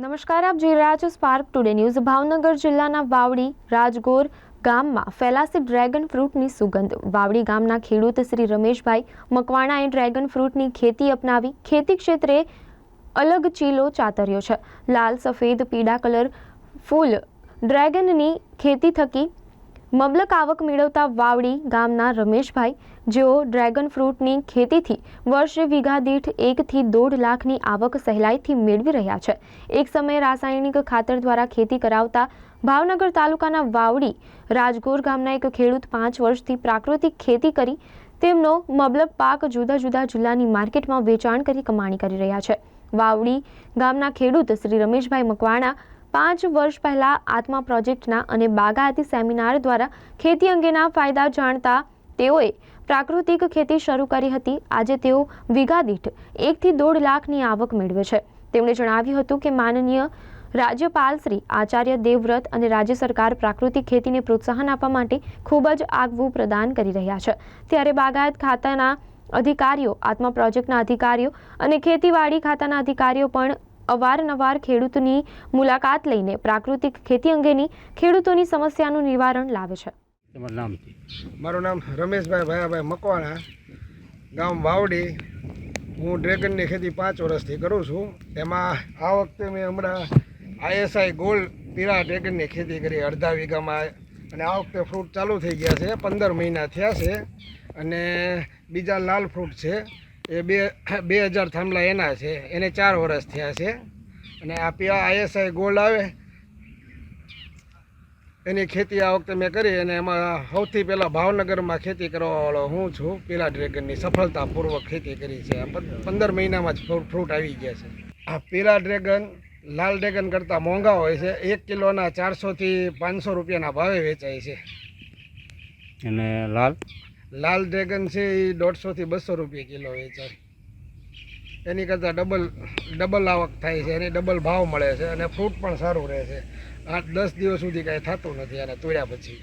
નમસ્કાર, આપ જોઈ રહ્યા છો સ્પાર્ક ટુડે ન્યૂઝ ભાવનગર જિલ્લાના વાવડી રાજગોર ગામમાં ફેલાશે ડ્રેગન ફ્રૂટની સુગંધ. વાવડી ગામના ખેડૂત શ્રી રમેશભાઈ મકવાણાએ ડ્રેગન ફ્રૂટની ખેતી અપનાવી. ખેતી ક્ષેત્રે અલગ ચીલો ચાતર્યો છે. લાલ, સફેદ, પીળા કલર ફૂલ ડ્રેગનની ખેતી થકી મબલક આવક મેળવતા વાવડી ગામના રમેશભાઈ, જેઓ ડ્રેગન ફ્રૂટની ખેતીથી વર્ષે વીઘા દીઠ એકથી દોઢ લાખની આવક સહેલાઈથી મેળવી રહ્યા છે. એક સમયે રાસાયણિક ખાતર દ્વારા ખેતી કરાવતા ભાવનગર તાલુકાના વાવડી, રાજગોર ગામના એક ખેડૂત પાંચ વર્ષથી પ્રાકૃતિક ખેતી કરી તેમનો મબલક પાક જુદા જુદા જિલ્લાની માર્કેટમાં વેચાણ કરી કમાણી કરી રહ્યા છે. વાવડી ગામના ખેડૂત શ્રી રમેશભાઈ મકવાણા પાંચ વર્ષ પહેલા આત્મા પ્રોજેક્ટના અને બાગાયતી સેમિનાર દ્વારા ખેતી અંગેના ફાયદા જાણતા તેઓએ પ્રાકૃતિક ખેતી શરૂ કરી હતી. આજે તેઓ વીઘા દીઠ એકથી દોઢ લાખની આવક મેળવે છે. તેમણે જણાવ્યું હતું કે માનનીય રાજ્યપાલ શ્રી આચાર્ય દેવવ્રત અને રાજ્ય સરકાર પ્રાકૃતિક ખેતીને પ્રોત્સાહન આપવા માટે ખૂબ જ આગવું પ્રદાન કરી રહ્યા છે. ત્યારે બાગાયત ખાતાના અધિકારીઓ, આત્મા પ્રોજેક્ટના અધિકારીઓ અને ખેતીવાડી ખાતાના અધિકારીઓ પણ અવારનવાર ખેડૂતની મુલાકાત લઈને પ્રાકૃતિક ખેતી અંગેની ખેડૂતોની સમસ્યાનું નિવારણ લાવે છે. મારું નામ રમેશભાઈ ભાયાભાઈ મકવાણા ગામ વાવડી. હું ડ્રેગનની ખેતી પાંચ વર્ષથી કરું છું. એમાં આ વખતે મેં હમણાં આઈએસઆઈ ગોલ્ડ પીળા ડ્રેગનની ખેતી કરી અડધા વીઘામાં. અને આ વખતે ફ્રૂટ ચાલુ થઈ ગયા છે પંદર મહિના થયા છે. અને બીજા લાલ ફ્રૂટ છે. એ બે બે હજાર થાંભલા એના છે. એને ચાર વર્ષ થયા છે. અને આ પીળા આઈએસઆઈ ગોલ્ડ આવે. એની ખેતી આ વખતે મેં કરી અને એમાં સૌથી પહેલાં ભાવનગરમાં ખેતી કરવાવાળો હું છું. પીલા ડ્રેગનની સફળતાપૂર્વક ખેતી કરી છે. પંદર મહિનામાં જ ફ્રૂટ આવી ગયા છે. આ પીલા ડ્રેગન, લાલ ડ્રેગન કરતાં મોંઘા હોય છે. એક કિલોના ચારસોથી પાંચસો રૂપિયાના ભાવે વેચાય છે. અને લાલ? લાલ ડ્રેગન છે એ દોઢસોથી બસો રૂપિયા કિલો વેચાય. એની કરતાં ડબલ ડબલ આવક થાય છે, એને ડબલ ભાવ મળે છે અને ફ્રૂટ પણ સારું રહે છે. આઠ દસ દિવસ સુધી કાંઈ થતું નથી અને તોડ્યા પછી.